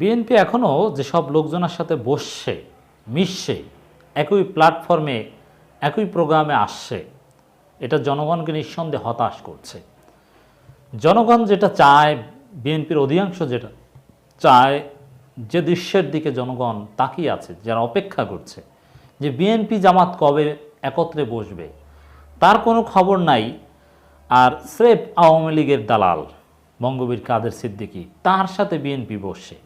BNP এখনও যেসব লোকজনের সাথে বসছে, মিশছে, একই প্ল্যাটফর্মে একই প্রোগ্রামে আসছে, এটা জনগণকে নিঃসন্দেহে হতাশ করছে। জনগণ যেটা চায় বিএনপির অধিকাংশ যেটা চায়, যে দৃশ্যের দিকে জনগণ তাকিয়ে আছে, যারা অপেক্ষা করছে, যে বিএনপি জামাত কবে একত্রে বসবে, তার কোনো খবর নাই, আর স্রেফ আওয়ামী লীগের দালাল, বঙ্গবীর কাদের সিদ্দিকী, তার সাথে বিএনপি বসে।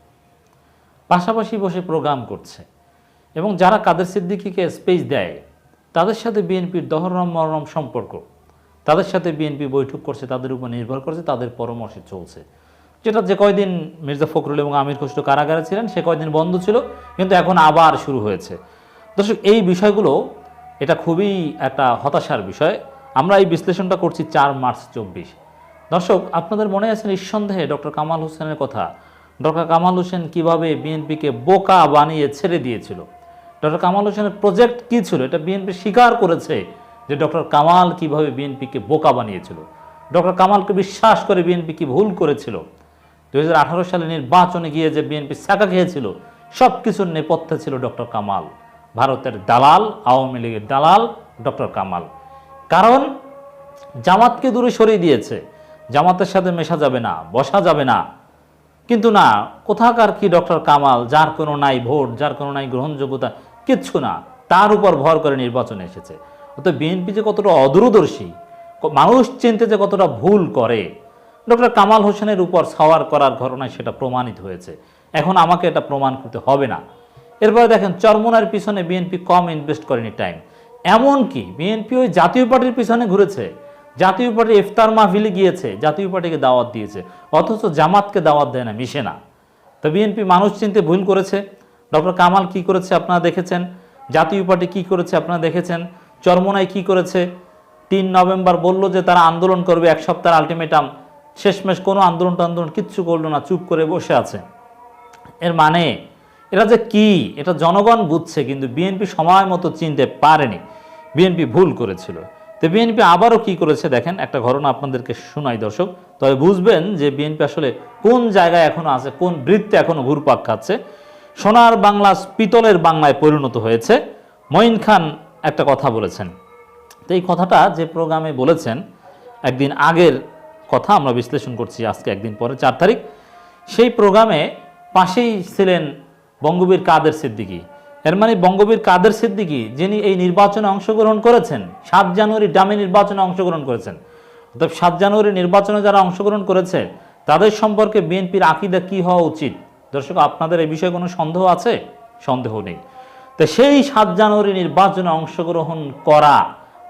পাশাপাশি বসে প্রোগ্রাম করছে। এবং যারা কাদের সিদ্দিকীকে স্পেস দেয়, তাদের সাথে বিএনপির দহরম মরম সম্পর্ক, তাদের সাথে বিএনপি বৈঠক করছে, তাদের উপর নির্ভর করছে, তাদের পরামর্শে চলছে। যেটা যে কয়দিন মির্জা ফখরুল এবং আমির খসরু কারাগারে ছিলেন, সে কয়দিন বন্ধ ছিল, কিন্তু এখন আবার শুরু হয়েছে। দর্শক, এই বিষয়গুলো, এটা খুবই একটা হতাশার বিষয়। আমরা এই বিশ্লেষণটা করছি চার মার্চ চব্বিশ। দর্শক, আপনাদের মনে আছে নিঃসন্দেহে ডক্টর কামাল হোসেনের কথা ডক্টর কামাল হোসেন কীভাবে বিএনপিকে বোকা বানিয়ে ছেড়ে দিয়েছিল? ডক্টর কামাল হোসেনের প্রজেক্ট কী ছিল? এটা বিএনপি স্বীকার করেছে যে ডক্টর কামাল কীভাবে বিএনপিকে বোকা বানিয়েছিল। ডক্টর কামালকে বিশ্বাস করে বিএনপি কি ভুল করেছিল? দু সালে নির্বাচনে গিয়ে যে বিএনপি ছাকা খেয়েছিল সব কিছুর নেপথ্যে ছিল ডক্টর কামাল। ভারতের দালাল, আওয়ামী লীগের দালাল, ডক্টর কামাল। কারণ জামাতকে দূরে সরিয়ে দিয়েছে। জামাতের সাথে মেশা যাবে না, বসা যাবে না। কিন্তু না, কোথাকার কি ডক্টর কামাল, যার কোনো নাই ভোট, যার কোনো নাই গ্রহণযোগ্যতা, কিচ্ছু না, তার উপর ভর করে নির্বাচনে এসেছে। অর্থাৎ বিএনপি যে কতটা অদূরদর্শী মানুষ চিনতে যে কতটা ভুল করে, ডক্টর কামাল হোসেনের উপর সাওয়ার করার ঘটনায় সেটা প্রমাণিত হয়েছে। এখন আমাকে এটা প্রমাণ করতে হবে না। এরপরে দেখেন, চরমোনার পিছনে বিএনপি কম ইনভেস্ট করেনি টাইম এমনকি বিএনপি ওই জাতীয় পার্টির পিছনে ঘুরেছে। জাতীয় পার্টি ইফতার মাহফিলে গিয়েছে, জাতীয় পার্টিকে দাওয়াত দিয়েছে, অথচ জামাতকে দাওয়াত দেয় না, মিশে না। তো বিএনপি মানুষ চিনতে ভুল করেছে। ডক্টর কামাল কি করেছে আপনারা দেখেছেন? জাতীয় পার্টি কি করেছে আপনারা দেখেছেন? চরমোনাই কি করেছে? তিন নভেম্বর বলল যে তারা আন্দোলন করবে, এক সপ্তাহের আলটিমেটাম। শেষমেশ কোনো আন্দোলন টান্দোলন কিচ্ছু করল না, চুপ করে বসে আছে। এর মানে এটা যে কি, এটা জনগণ বুঝছে, কিন্তু বিএনপি সময় মতো চিনতে পারেনি। বিএনপি ভুল করেছিল। তো বিএনপি আবারও কি করেছে দেখেন, একটা ঘটনা আপনাদেরকে শোনাই দর্শক। তবে বুঝবেন যে বিএনপি আসলে কোন জায়গায় এখনও আছে, কোন বৃত্তে এখনও ঘুরপাক খাচ্ছে। সোনার বাংলা পিতলের বাংলায় পরিণত হয়েছে। মঈন খান একটা কথা বলেছেন। তো এই কথাটা যে প্রোগ্রামে বলেছেন, একদিন আগের কথা আমরা বিশ্লেষণ করছি আজকে একদিন পরে, চার তারিখ। সেই প্রোগ্রামে পাশেই ছিলেন বঙ্গবীর কাদের সিদ্দিকী। এর মানে বঙ্গবীর কাদের সিদ্দিকী, যিনি এই নির্বাচনে অংশগ্রহণ করেছেন, সাত জানুয়ারি ডামি নির্বাচনে অংশগ্রহণ করেছেন। অর্থাৎ সাত জানুয়ারি নির্বাচনে যারা অংশগ্রহণ করেছে, তাদের সম্পর্কে বিএনপির আকিদা কি হওয়া উচিত? দর্শক, আপনাদের এই বিষয়ে কোনো সন্দেহ আছে? সন্দেহ নেই। তো সেই সাত জানুয়ারি নির্বাচনে অংশগ্রহণ করা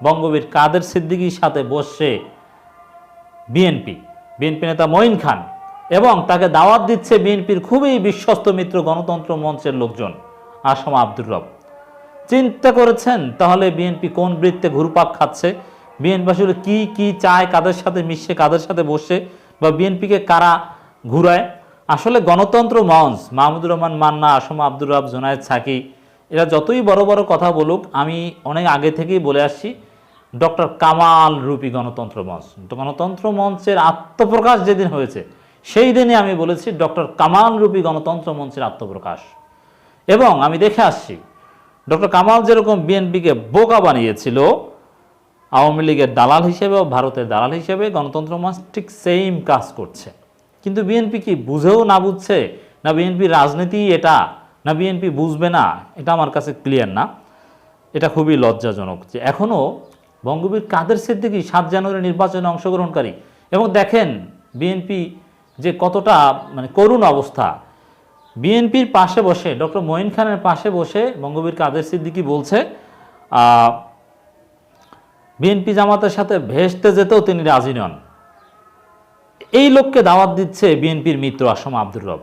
বঙ্গবীর কাদের সিদ্দিকীর সাথে বসে বিএনপি। বিএনপি নেতা মঈন খান। এবং তাকে দাওয়াত দিচ্ছে বিএনপির খুবই বিশ্বস্ত মিত্র গণতন্ত্র মঞ্চের লোকজন। আসম আব্দুর রব। চিন্তা করেছেন, তাহলে বিএনপি কোন বৃত্তে ঘুরপাক খাচ্ছে? বিএনপি আসলে কি কি চায়, কাদের সাথে মিশে, কাদের সাথে বসে? বা বিএনপিকে কারা ঘুরায়? আসলে গণতন্ত্র মঞ্চ, মাহমুদুর রহমান মান্না, আসম আব্দুর রব, জোনায়েদ সাকি, এরা যতই বড় বড় কথা বলুক, আমি অনেক আগে থেকেই বলে আসছি, ডক্টর কামাল রূপী গণতন্ত্র মঞ্চ। গণতন্ত্র মঞ্চের আত্মপ্রকাশ যেদিন হয়েছে, সেই দিনে আমি বলেছি ডক্টর কামাল রূপী গণতন্ত্র মঞ্চের আত্মপ্রকাশ। এবং আমি দেখে আসছি, ডক্টর কামাল যেরকম বিএনপিকে বোকা বানিয়েছিল, আওয়ামী লীগের দালাল হিসেবে ও ভারতের দালাল হিসেবে গণতন্ত্র মঞ্চ ঠিক সেম কাজ করছে। কিন্তু বিএনপি কি বুঝেও না বুঝছে? না বিএনপি রাজনীতি এটা? না বিএনপি বুঝবে না? এটা আমার কাছে ক্লিয়ার না। এটা খুবই লজ্জাজনক যে এখনও বঙ্গবীর কাদের সিদ্দিকী সাত জানুয়ারি নির্বাচনে অংশগ্রহণকারী? এবং দেখেন বিএনপি যে কতটা মানে করুণ অবস্থা বিএনপির পাশে বসে, ডক্টর মঈন খানের পাশে বসে বঙ্গবীর কাদের সিদ্দিকী বলছে বিএনপি জামাতের সাথে ভেস্তে যেতেও তিনি রাজি নন। এই লোককে দাওয়াত দিচ্ছে বিএনপির মিত্র আসম আব্দুর রব।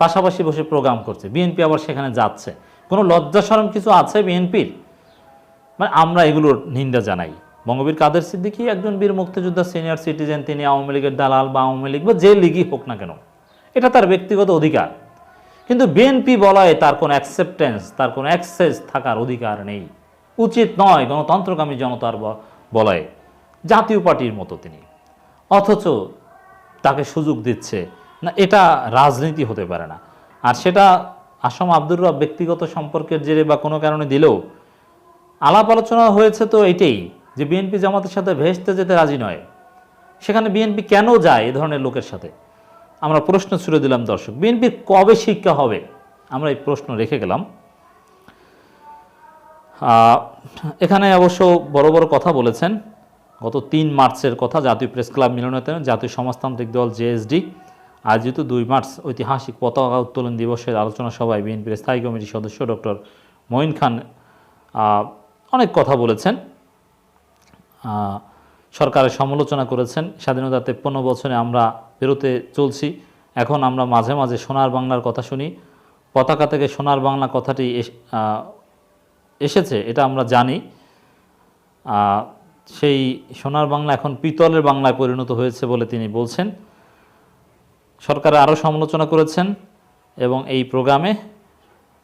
পাশাপাশি বসে প্রোগ্রাম করছে। বিএনপি আবার সেখানে যাচ্ছে। কোনো লজ্জা শরম কিছু আছে বিএনপির? মানে আমরা এগুলোর নিন্দা জানাই। বঙ্গবীর কাদের সিদ্দিকী একজন বীর মুক্তিযোদ্ধা, সিনিয়র সিটিজেন, তিনি আওয়ামী লীগের দালাল বা আওয়ামী লীগ বা যে লীগই হোক না কেন, এটা তার ব্যক্তিগত অধিকার। কিন্তু বিএনপি বলায় তার কোনো অ্যাকসেপ্টেন্স তার কোনো অ্যাক্সেস থাকার অধিকার নেই। উচিত নয় গণতন্ত্রকামী জনতার বলয়ে, জাতীয় পার্টির মতো তিনি। অথচ তাকে সুযোগ দিচ্ছে। না, এটা রাজনীতি হতে পারে না। আর সেটা আসাম আব্দুর রব ব্যক্তিগত সম্পর্কের জেরে বা কোনো কারণে দিলেও, আলাপ আলোচনা হয়েছে তো এটাই যে বিএনপি জামাতের সাথে ভেস্তে যেতে রাজি নয়। সেখানে বিএনপি কেন যায় এ ধরনের লোকের সাথে? আমরা প্রশ্ন ছুড়ে দিলাম, দর্শক। বিএনপির কবে শিক্ষা হবে? আমরা এই প্রশ্ন রেখে গেলাম। এখানে অবশ্য বড় বড় কথা বলেছেন। গত তিন মার্চের কথা জাতীয় প্রেস ক্লাব মিলনায়তনে জাতীয় সমাজতান্ত্রিক দল জেএসডি আয়োজিত দুই মার্চ ঐতিহাসিক পতাকা উত্তোলন দিবসের আলোচনা সভায় বিএনপির স্থায়ী কমিটির সদস্য ডক্টর মঈন খান অনেক কথা বলেছেন। সরকারের সমালোচনা করেছেন, স্বাধীনতা তেপ্পন্ন বছরে আমরা বেরোতে চলছি। এখন আমরা মাঝে মাঝে সোনার বাংলার কথা শুনি। পতাকা থেকে সোনার বাংলা কথাটি এস- এসেছে, এটা আমরা জানি। সেই সোনার বাংলা এখন পিতলের বাংলায় পরিণত হয়েছে বলে তিনি বলছেন। সরকার আরও সমালোচনা করেছেন এবং এই প্রোগ্রামে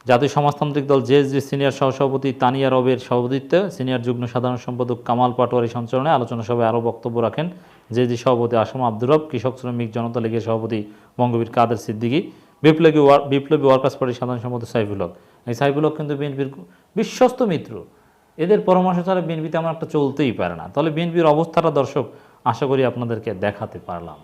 জাতীয় সমাজতান্ত্রিক দল জেএসডি সিনিয়র সহসভাপতি তানিয়া রবের সভাপতিত্বে সিনিয়র যুগ্ম সাধারণ সম্পাদক কামাল পাটোয়ারি সঞ্চালনে আলোচনা সভায় আরও বক্তব্য রাখেন জেএসডি সভাপতি আসম আব্দুর রব, কৃষক শ্রমিক জনতা লীগের সভাপতি বঙ্গবীর কাদের সিদ্দিকী, বিপ্লবী বিপ্লবী ওয়ার্কার্স পার্টির সাধারণ সম্পাদক সাইফুল হক। এই সাইফুল হক কিন্তু বিএনপির বিশ্বস্ত মিত্র। এদের পরামর্শ ছাড়া বিএনপি তেমন একটা চলতেই পারে না। তাহলে বিএনপির অবস্থাটা দর্শক, আশা করি আপনাদেরকে দেখাতে পারলাম।